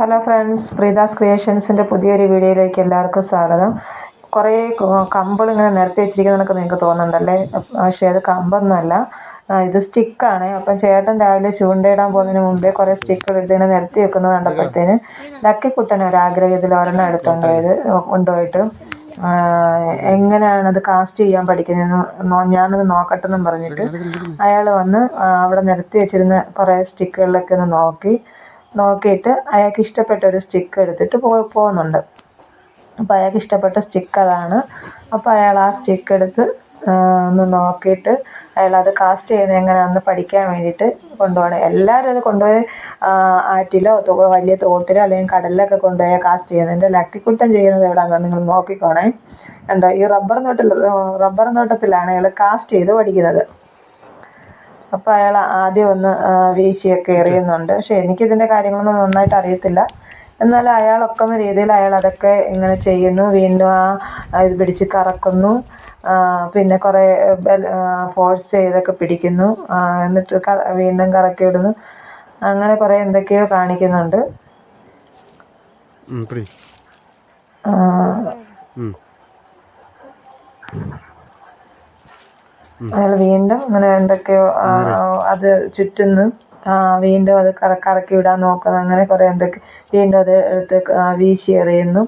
Hello friends പ്രീതാസ് ക്രിയേഷൻസിന്റെ പുതിയൊരു വീഡിയോയിലേക്ക് എല്ലാവർക്കും സ്വാഗതം. കുറേ കമ്പിളിങ്ങനെ നിരത്തി വെച്ചിരിക്കുന്നതെന്നൊക്കെ നിങ്ങൾക്ക് തോന്നുന്നുണ്ടല്ലേ? പക്ഷേ അത് കമ്പൊന്നുമല്ല. ഇത് സ്റ്റിക്കാണ് അപ്പം ചേട്ടൻ രാവിലെ ചൂണ്ടയിടാൻ പോകുന്നതിന് മുമ്പേ കുറേ സ്റ്റിക്കുകൾ ഇങ്ങനെ നിരത്തി വെക്കുന്നത് കണ്ടപ്പോഴത്തേന് ലക്കിക്കുട്ടൻ ഒരു ഇതിൽ ഒരെണ്ണം എടുത്തുണ്ടോയത് കൊണ്ടുപോയിട്ട്. ആ, എങ്ങനെയാണത് കാസ്റ്റ് ചെയ്യാൻ പഠിക്കുന്നതെന്ന് ഞാനത് നോക്കട്ടെ എന്നും പറഞ്ഞിട്ട് അയാൾ വന്ന് അവിടെ നിരത്തി വെച്ചിരുന്ന കുറേ സ്റ്റിക്കുകളിലൊക്കെ ഒന്ന് നോക്കി. നോക്കിയിട്ട് അയാൾക്ക് ഇഷ്ടപ്പെട്ട ഒരു സ്റ്റിക്ക് എടുത്തിട്ട് പോ പോകുന്നുണ്ട് അപ്പോൾ അയാൾക്ക് ഇഷ്ടപ്പെട്ട സ്റ്റിക്ക് അതാണ്. അപ്പോൾ അയാൾ ആ സ്റ്റിക്ക് എടുത്ത് ഒന്ന് നോക്കിയിട്ട് അയാൾ അത് കാസ്റ്റ് ചെയ്യുന്നത് എങ്ങനെയാണെന്ന് പഠിക്കാൻ വേണ്ടിയിട്ട് കൊണ്ടുപോകണം. എല്ലാവരും അത് കൊണ്ടുപോയി ആറ്റിലോ വലിയ തോട്ടിലോ അല്ലെങ്കിൽ കടലിലൊക്കെ കൊണ്ടുപോയി കാസ്റ്റ് ചെയ്യുന്നത് എന്റെ ലട്ടിക്കുട്ടം ചെയ്യുന്നത് എവിടെയാണെന്ന് നിങ്ങൾ നോക്കിക്കോണേ. എന്താ ഈ റബ്ബർ തോട്ടിൽ റബ്ബർ തോട്ടത്തിലാണ് അയാൾ കാസ്റ്റ് ചെയ്ത് പഠിക്കുന്നത്. അപ്പൊ അയാൾ ആദ്യം ഒന്ന് വീശിയൊക്കെ എറിയുന്നുണ്ട്. പക്ഷെ എനിക്ക് ഇതിന്റെ കാര്യങ്ങളൊന്നും നന്നായിട്ട് അറിയത്തില്ല. എന്നാൽ അയാളൊക്കുന്ന രീതിയിൽ അയാൾ അതൊക്കെ ഇങ്ങനെ ചെയ്യുന്നു. വീണ്ടും ആ ഇത് പിടിച്ച് കറക്കുന്നു. പിന്നെ കുറേ ഫോഴ്സ് ചെയ്തൊക്കെ പിടിക്കുന്നു. എന്നിട്ട് വീണ്ടും കറക്കി വിടുന്നു അങ്ങനെ കുറേ എന്തൊക്കെയോ കാണിക്കുന്നുണ്ട്. ആ അയാൾ വീണ്ടും ഇങ്ങനെ എന്തൊക്കെയോ അത് ചുറ്റുന്നു. വീണ്ടും അത് കറ കറക്കി വിടാൻ നോക്കുന്നു. അങ്ങനെ കുറേ എന്തൊക്കെ വീണ്ടും അത് എടുത്ത് വീശി എറിയുന്നു.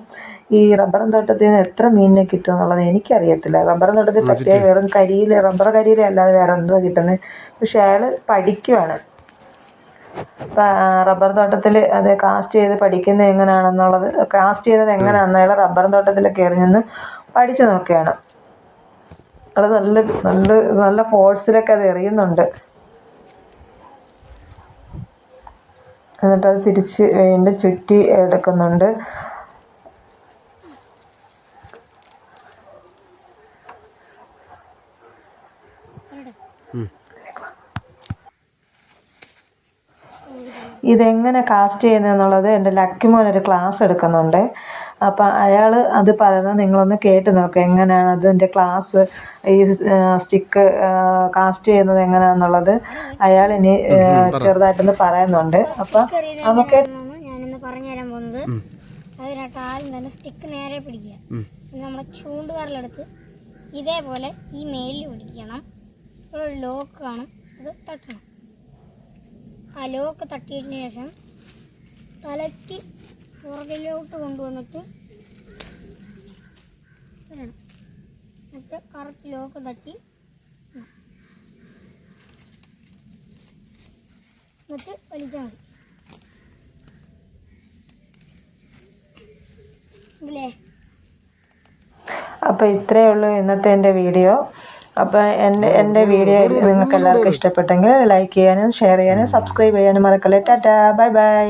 ഈ റബ്ബറും തോട്ടത്തിൽ നിന്ന് എത്ര മീനിനെ കിട്ടും എന്നുള്ളത് എനിക്കറിയത്തില്ല. റബ്ബറും തോട്ടത്തിൽ പറ്റിയ വെറും കരിയിൽ റബ്ബർ കരിയിൽ അല്ലാതെ വേറെ എന്തോ കിട്ടുന്നത് പക്ഷെ അയാൾ പഠിക്കുവാണ്. റബ്ബർ തോട്ടത്തിൽ അത് കാസ്റ്റ് ചെയ്ത് പഠിക്കുന്നത് എങ്ങനെയാണെന്നുള്ളത് കാസ്റ്റ് ചെയ്തത് എങ്ങനെയാണെന്ന് അയാൾ റബ്ബർ തോട്ടത്തിൽ കയറി നിന്ന് പഠിച്ചു നോക്കുകയാണ്. അത് നല്ല നല്ല നല്ല ഫോഴ്സിലൊക്കെ അത് എറിയുന്നുണ്ട്. എന്നിട്ട് അത് തിരിച്ച് വീണ്ടും ചുറ്റി എടുക്കുന്നുണ്ട്. ഇതെങ്ങനെ കാസ്റ്റ് ചെയ്യുന്നതെന്നുള്ളത് എന്റെ ലക്കിമോൻ ഒരു ക്ലാസ് എടുക്കുന്നുണ്ട്. അപ്പം അയാൾ അത് പറയുന്നത് നിങ്ങളൊന്ന് കേട്ട് നോക്ക് എങ്ങനെയാണ് അതിന്റെ ക്ലാസ് ഈ സ്റ്റിക്ക് കാസ്റ്റ് ചെയ്യുന്നത് എങ്ങനെയാണെന്നുള്ളത് അയാൾ ഇനി ചെറുതായിട്ടൊന്ന് പറയുന്നുണ്ട്. അപ്പം നമുക്ക് ഞാനിന്ന് പറഞ്ഞു തരാൻ പോകുന്നത്. അതിനായിട്ട് ആദ്യം തന്നെ സ്റ്റിക്ക് നേരെ പിടിക്കുക. നമ്മളെ ചൂണ്ട് ചൂണ്ടുകാരിലെടുത്ത് ഇതേപോലെ ഈ മേലിൽ പിടിക്കണം. ഒരു ലോക്ക് കാണും. അത് തട്ടണം. ആ ലോക്ക് തട്ടിയതിന് ശേഷം തലയ്ക്ക് പുറകിലോട്ട് കൊണ്ടുവന്നിട്ട് വരണം എന്നിട്ട് കറക്റ്റ് ലോക്ക് തട്ടി. എന്നിട്ട് വലിച്ചാൽ മതി അപ്പൊ അപ്പോൾ ഇത്രയേ ഉള്ളൂ ഇന്നത്തെ എന്റെ വീഡിയോ. അപ്പോൾ എന്റെ എന്റെ വീഡിയോ നിങ്ങൾക്ക് എല്ലാവർക്കും ഇഷ്ടപ്പെട്ടെങ്കിൽ ലൈക്ക് ചെയ്യാനും ഷെയർ ചെയ്യാനും സബ്സ്ക്രൈബ് ചെയ്യാനും മറക്കല്ലേ. Tata bye bye